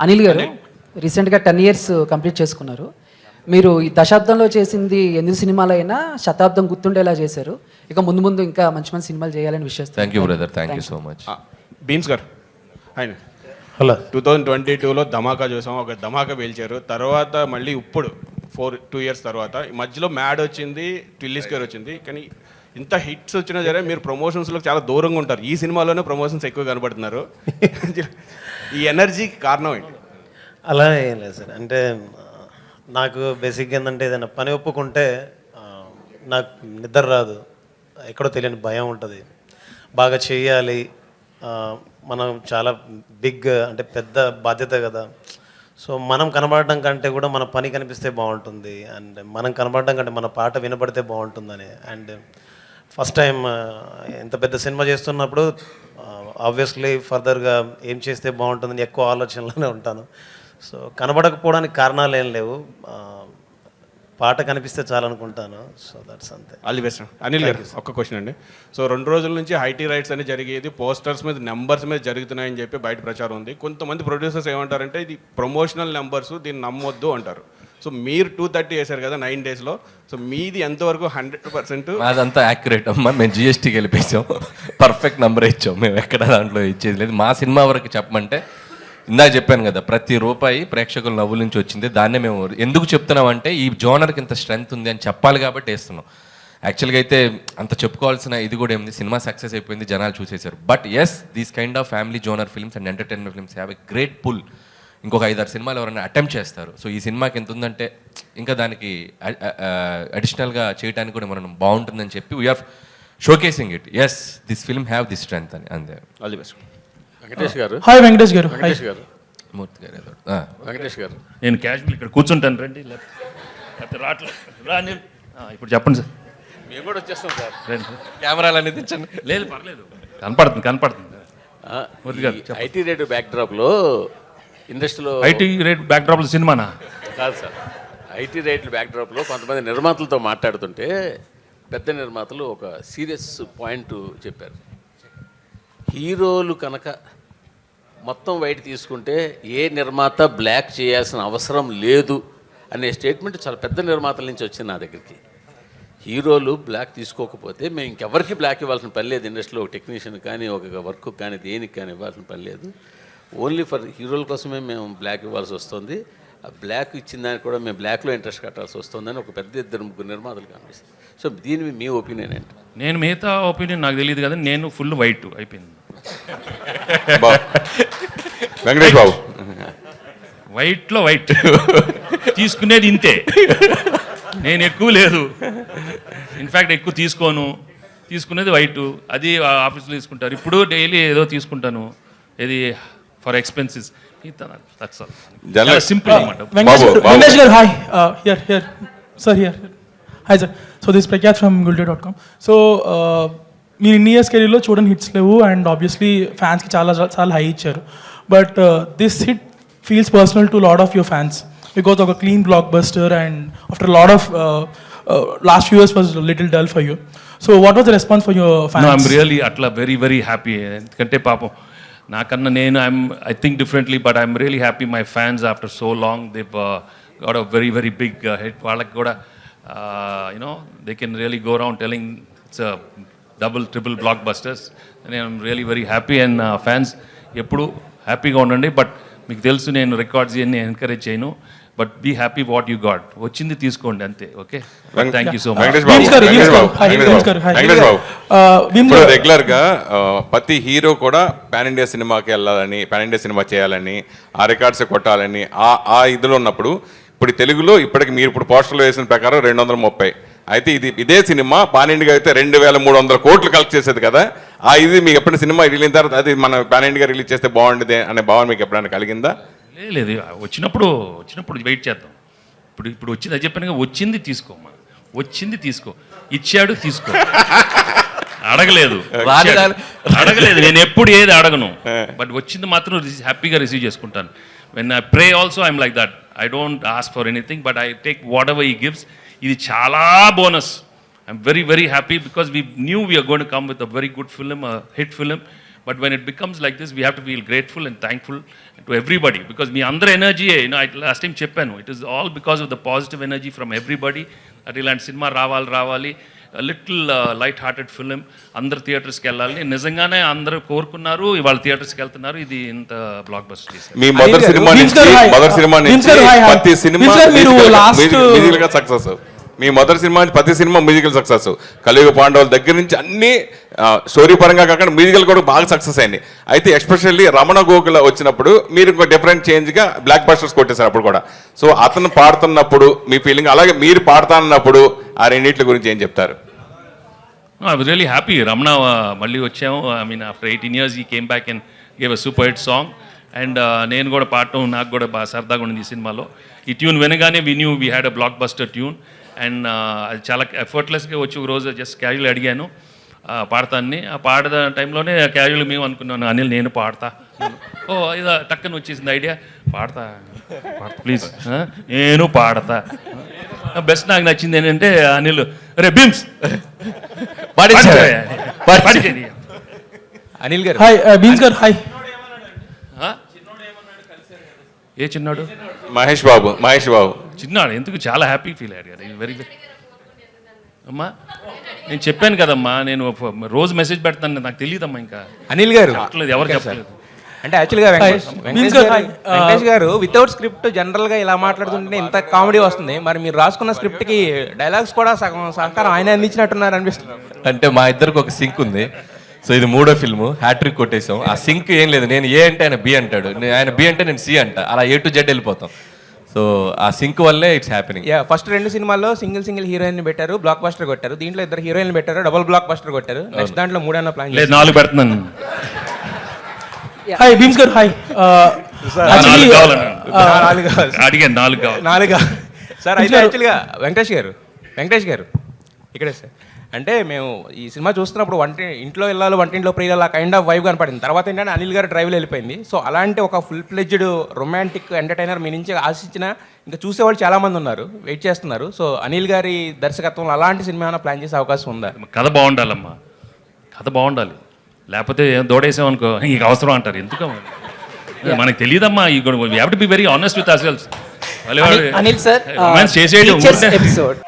అనిల్ గారు రీసెంట్గా ten years complete చేసుకున్నారు. మీరు ఈ దశాబ్దంలో చేసింది ఎన్ని సినిమాలైనా శతాబ్దం గుర్తుండేలా చేశారు. ఇక ముందు ముందు ఇంకా మంచి మంచి సినిమాలు చేయాలని విషయం thank you brother thank you so much Bheems గారు. ఆయన. హలో. టూ థౌజండ్ ట్వంటీ టూలో ధమాకా చూసాం. ఒక ధమాకా పేల్చారు. తర్వాత మళ్ళీ ఇప్పుడు ఫోర్ టూ ఇయర్స్ తర్వాత ఈ మధ్యలో మ్యాడ్ వచ్చింది ట్విల్లీస్ గారు వచ్చింది. కానీ ఇంత హిట్స్ వచ్చినా సరే మీరు ప్రమోషన్స్లో చాలా దూరంగా ఉంటారు. ఈ సినిమాలోనే ప్రమోషన్స్ ఎక్కువ కనబడుతున్నారు. ఈ ఎనర్జీకి కారణం ఏంటి? అలా ఏం లేదు సార్. అంటే నాకు బేసిక్గా ఏంటంటే ఏదైనా పని ఒప్పుకుంటే నాకు నిద్ర రాదు. ఎక్కడో తెలియని భయం ఉంటుంది. బాగా చేయాలి. మనం చాలా బిగ్ అంటే పెద్ద బాధ్యత కదా. సో మనం కనబడడం కంటే కూడా మన పని కనిపిస్తే బాగుంటుంది. అండ్ మనం కనబడడం కంటే మన పాట వినపడితే బాగుంటుందని. అండ్ ఫస్ట్ టైం ఎంత పెద్ద సినిమా చేస్తున్నప్పుడు ఆబ్వియస్లీ ఫర్దర్గా ఏం చేస్తే బాగుంటుందని ఎక్కువ ఆలోచనలోనే ఉంటాను. సో కనబడకపోవడానికి కారణాలు ఏం లేవు. పాట కనిపిస్తే చాలనుకుంటాను సో దట్స్ అంతే. ఆల్ ది బెస్ట్ అనిల్ గారు ఒక్క క్వశ్చన్ అండి. సో రెండు రోజుల నుంచి ఐటీ రైట్స్ అని జరిగేది పోస్టర్స్ మీద నెంబర్స్ మీద జరుగుతున్నాయని చెప్పి బయట ప్రచారం ఉంది. కొంతమంది ప్రొడ్యూసర్స్ ఏమంటారంటే ఇది ప్రమోషనల్ నెంబర్స్ దీన్ని నమ్మొద్దు అంటారు. సో మీరు టూ థర్టీ చేశారు కదా నైన్ డేస్లో సో మీది ఎంతవరకు హండ్రెడ్ పర్సెంట్ అదంతా యాక్యురేట్ అమ్మా. మేము జిఎస్టీకి వెళ్ళిపోయాం. పర్ఫెక్ట్ నెంబర్ ఇచ్చాం. మేము ఎక్కడ దాంట్లో ఇచ్చేది లేదు. మా సినిమా వరకు చెప్పమంటే ఇందాక చెప్పాను కదా ప్రతి రూపాయి ప్రేక్షకుల నవ్వుల నుంచి వచ్చింది. దాన్నే మేము ఎందుకు చెప్తున్నామంటే ఈ జోనర్కి ఇంత స్ట్రెంగ్త్ ఉంది అని చెప్పాలి కాబట్టి వేస్తున్నాం. యాక్చువల్గా అయితే అంత చెప్పుకోవాల్సిన ఇది కూడా ఏముంది? సినిమా సక్సెస్ అయిపోయింది జనాలు చూసేశారు. But as these kind of family genre films and entertainment films have a great pull ఇంకొక ఐదారు సినిమాలు ఎవరైనా అటెంప్ట్ చేస్తారు. సో ఈ సినిమాకి ఎంత ఉందంటే ఇంకా దానికి అడిషనల్గా చేయడానికి కూడా మనం బాగుంటుందని చెప్పి we're showcasing it as this film have this strength అని అంతే. ఆల్ ది బెస్ట్ వెంకటేష్ గారు? హాయ్ వెంకటేష్ గారు. హాయ్ వెంకటేష్ గారు. మూర్తి గారు ఏదో. ఆ. వెంకటేష్ గారు. నేను క్యాజువల్ ఇక్కడ కూర్చుంటాను రండి లేకపోతే రావట్లేదు రా ఇప్పుడు చెప్పండి సార్. మేము కూడా వచ్చేస్తాం సార్. రండి. కెమెరాలు అనేది తెచ్చండి లేదు పర్లేదు. కనపడుతుంది కనపడుతుంది. ఐటీ రేట్ బ్యాక్ డ్రాప్లో ఇండస్ట్రీలో ఐటీ రేట్ బ్యాక్ డ్రాప్లో సినిమానా? కాదు సార్. ఐటీ రేట్ల బ్యాక్ డ్రాప్లో కొంతమంది నిర్మాతలతో మాట్లాడుతుంటే పెద్ద నిర్మాతలు ఒక సీరియస్ పాయింట్ చెప్పారు. హీరోలు కనుక మొత్తం వైట్ తీసుకుంటే ఏ నిర్మాత బ్లాక్ చేయాల్సిన అవసరం లేదు అనే స్టేట్మెంట్ చాలా పెద్ద నిర్మాతల నుంచి వచ్చింది నా దగ్గరికి. హీరోలు బ్లాక్ తీసుకోకపోతే మేము ఇంకెవరికి బ్లాక్ ఇవ్వాల్సిన పని లేదు. ఇండస్ట్రీలో ఒక టెక్నీషియన్ కానీ ఒక వర్క్ కానీ దేనికి కానీ ఇవ్వాల్సిన పని లేదు. ఓన్లీ ఫర్ హీరోల కోసమే మేము బ్లాక్ ఇవ్వాల్సి వస్తుంది. ఆ బ్లాక్ ఇచ్చిన దానికి కూడా మేము బ్లాక్లో ఇంట్రెస్ట్ కట్టాల్సి వస్తుందని ఒక పెద్ద ఇద్దరు ముగ్గురు నిర్మాతలు కనిపిస్తుంది సో దీని మీ ఒపీనియన్ ఏంటి? నేను మిగతా ఒపీనియన్ నాకు తెలియదు కదా నేను ఫుల్ వైట్ అయిపోయింది. వెంకటేష్ బాబు. వైట్లో వైట్. తీసుకునేది ఇంతే. నేను ఎక్కువ లేదు. ఇన్ఫ్యాక్ట్ ఎక్కువ తీసుకోను. తీసుకునేది వైట్. అది ఆఫీస్లో తీసుకుంటారు. ఇప్పుడు డైలీ ఏదో తీసుకుంటాను. ఇది ఫర్ ఎక్స్పెన్సెస్ జనరల్- సింపుల్ అనమాట వెంకటేష్ Babu, గారు Babu. వెంకటేష్ గారు hi here here sir here hi sir so this Prakhyath from Gulte dot com so uh, మీరు ఇన్ని ఇయర్స్ కెరీర్లో చూడని హిట్స్ లేవు అండ్ ఆబ్వియస్లీ ఫ్యాన్స్కి చాలా చాలా హై ఇచ్చారు but this hit feels personal to lot of your fans because ఒక clean blockbuster and after lot of last few years was little dull for you so what was the response for your no I'm fans really అట్లా very very happy ఎందుకంటే పాపం నాకన్నా నేను I'm I think differently but I'm really happy my fans after so long. They got a very very big head వాళ్ళకి కూడా you know they can really go round telling it's double triple blockbuster నేను really very happy and fans ఎప్పుడు హ్యాపీగా ఉండండి. But మీకు తెలుసు నేను records ఇవన్నీ ఎంకరేజ్ చేయను. But be happy what you got వచ్చింది తీసుకోండి అంతే okay thank you so much రెగ్యులర్గా ప్రతి హీరో కూడా పాన్ ఇండియా సినిమాకి వెళ్ళాలని పాన్ ఇండియా సినిమా చేయాలని ఆ రికార్డ్స్ కొట్టాలని ఆ ఆ ఇదిలో ఉన్నప్పుడు ఇప్పుడు తెలుగులో ఇప్పటికి మీరు ఇప్పుడు పోస్టర్లో వేసిన ప్రకారం రెండు వందల ముప్పై. అయితే ఇది ఇదే సినిమా పాన్ ఇండియా అయితే రెండు వేల మూడు వందల కోట్లు కలెక్ట్ చేసేది కదా ఆ ఇది మీకు ఎప్పుడు సినిమా రిలీజ్ తర్వాత అది మన పాన్ ఇండియా రిలీజ్ చేస్తే బాగుండేది అనే భావన మీకు ఎప్పుడైనా కలిగిందా? లేదు లేదు వచ్చినప్పుడు వచ్చినప్పుడు వెయిట్ చేద్దాం. ఇప్పుడు ఇప్పుడు వచ్చింది అది చెప్పాను వచ్చింది తీసుకోమ్మా వచ్చింది తీసుకో. ఇచ్చాడు తీసుకో. అడగలేదు. అడగలేదు నేను ఎప్పుడు ఏది అడగను. బట్ వచ్చింది మాత్రం హ్యాపీగా రిసీవ్ చేసుకుంటాను. When I pray also I'm like that I don't ask for anything but I take whatever he gives ఇది చాలా bonus I'm very very happy because we knew we're gonna come with a very good film hit film but when it becomes like this we have to feel grateful and thankful to everybody because మీ అందరి energy you know last time చెప్పాను it is all because of the positive energy from everybody at ఇలాంటి cinema రావాలి రావాలి little light hearted film అందరు థియేటర్స్కి వెళ్ళాలి నిజంగానే అందరూ కోరుకున్నారు ఇవాళ థియేటర్స్కి వెళ్తున్నారు. ఇది ఇంత బ్లాక్ బస్టర్ చేశారు. మీ మొదటి గారు, సినిమా నుంచి సినిమా నుంచి. ప్రతి సక్సెస్ మీ మొదటి సినిమా నుంచి ప్రతి సినిమా మ్యూజికల్ సక్సెస్ కలియుగ పాండవుల దగ్గర నుంచి అన్ని స్టోరీ పరంగా కాకుండా మ్యూజికల్ కూడా బాగా సక్సెస్ అయింది అయితే ఎస్పెషల్లీ రమణ గోకుల వచ్చినప్పుడు మీరు ఇంకో డిఫరెంట్ చేంజ్గా బ్లాక్ బస్టర్స్ కొట్టేశారు అప్పుడు కూడా. సో అతను పాడుతున్నప్పుడు మీ ఫీలింగ్ అలాగే మీరు పాడుతానన్నప్పుడు ఆ రెండింటి గురించి ఏం చెప్తారు? I was really happy Ramana మళ్ళీ వచ్చాము. I mean after eighteen years he came back and gave a super hit song and నేను కూడా పాడటం నాకు కూడా బాగా సరదాగా ఉంది ఈ సినిమాలో. ఈ ట్యూన్ వినగానే we knew we had a blockbuster tune and uh, అది చాలా ఎఫర్ట్లెస్గా వచ్చి ఒక రోజు జస్ట్ క్యాజువల్ అడిగాను ఆ, పాడతాన్ని. ఆ పాడద టైంలోనే క్యాజువల్ మేము అనుకున్నాను అనిల్ నేను పాడతా. ఓ ఇదా టక్కన వచ్చేసింది ఐడియా పాడతా ప్లీజ్ నేను పాడతా. బెస్ట్ నాకు నచ్చింది ఏంటంటే అనిల్ రే బిమ్స్. అనిల్ గారు. హాయ్ బీన్స్ గారు హాయ్ ఆ? ఏ చిన్నాడు? మహేష్ బాబు మహేష్ బాబు. చిన్నాడు ఎందుకు చాలా హ్యాపీ ఫీల్ అయ్యాడు కదా. వెరీ అమ్మా నేను చెప్పాను కదమ్మా నేను రోజు మెసేజ్ పెడతాను నాకు తెలియదమ్మా ఇంకా. అనిల్ గారు. ఎవరు చెప్పలేదు అంటే యాక్చువల్గా వెంకటేష్ గారు, వితౌట్ స్క్రిప్ట్ జనరల్గా ఇలా మాట్లాడుతుంటే ఇంత కామెడీ వస్తుంది. మరి మీరు రాసుకున్న స్క్రిప్ట్కి డైలాగ్స్ కూడా సగం సహకారం ఆయన అందించినట్టున్నారు అనిపిస్తుంది. అంటే మా ఇద్దరికి ఒక సింక్ ఉంది. సో ఇది మూడో ఫిల్మ్ హ్యాట్రిక్ కొట్టేసాం ఆ సింక్ ఏం లేదు. నేను ఏ అంటే ఆయన బి అంటాడు. ఆయన బి అంటే నేను సి అంట. అలా ఏ టు జెడ్ వెళ్ళిపోతాం. సో ఆ సింక్ వల్లే ఇట్స్ హ్యాపెనింగ్. యా ఫస్ట్ రెండు సినిమాల్లో సింగిల్ సింగిల్ హీరోయిన్ పెట్టారు బ్లాక్ బస్టర్ కొట్టారు. దీంట్లో ఇద్దరు హీరోయిన్ పెట్టారు డబుల్ బ్లాక్ బస్టర్ కొట్టారు నెక్స్ట్ దాంట్లో మూడన్న ప్లాన్ లేదు నాలుగు పెడుతున్నాను. హాయ్ బీన్స్ గారు హాయ్ నాలుగు కావాలన్నాను నాలుగు అడిగాను నాలుగు నాలుగా సార్ అయితే. యాక్చువల్గా వెంకటేష్ గారు వెంకటేష్ గారు ఇక్కడే సార్. అంటే మేము ఈ సినిమా చూస్తున్నప్పుడు వంట ఇంట్లో వెళ్ళాలి వంటింట్లో ప్రియులు అలా కైండ్ ఆఫ్ వైబ్ కనపడింది. తర్వాత ఏంటంటే అనిల్ గారు డ్రైవ్లో వెళ్ళిపోయింది. సో అలాంటి ఒక ఫుల్ ఫ్లెడ్జ్డ్ రొమాంటిక్ ఎంటర్టైనర్ మీ నుంచి ఆశించిన ఇంకా చూసేవాళ్ళు చాలామంది ఉన్నారు వెయిట్ చేస్తున్నారు. సో అనిల్ గారి దర్శకత్వంలో అలాంటి సినిమా ఏమైనా ప్లాన్ చేసే అవకాశం ఉందా? కథ బాగుండాలమ్మా. కథ బాగుండాలి. లేకపోతే దోడేసామనుకో ఇంక అవసరం అంటారు. ఎందుకు మనకు తెలియదమ్మా. Have to be very honest with ourselves Anil sir romance చేసేయడం. ఎపిసోడ్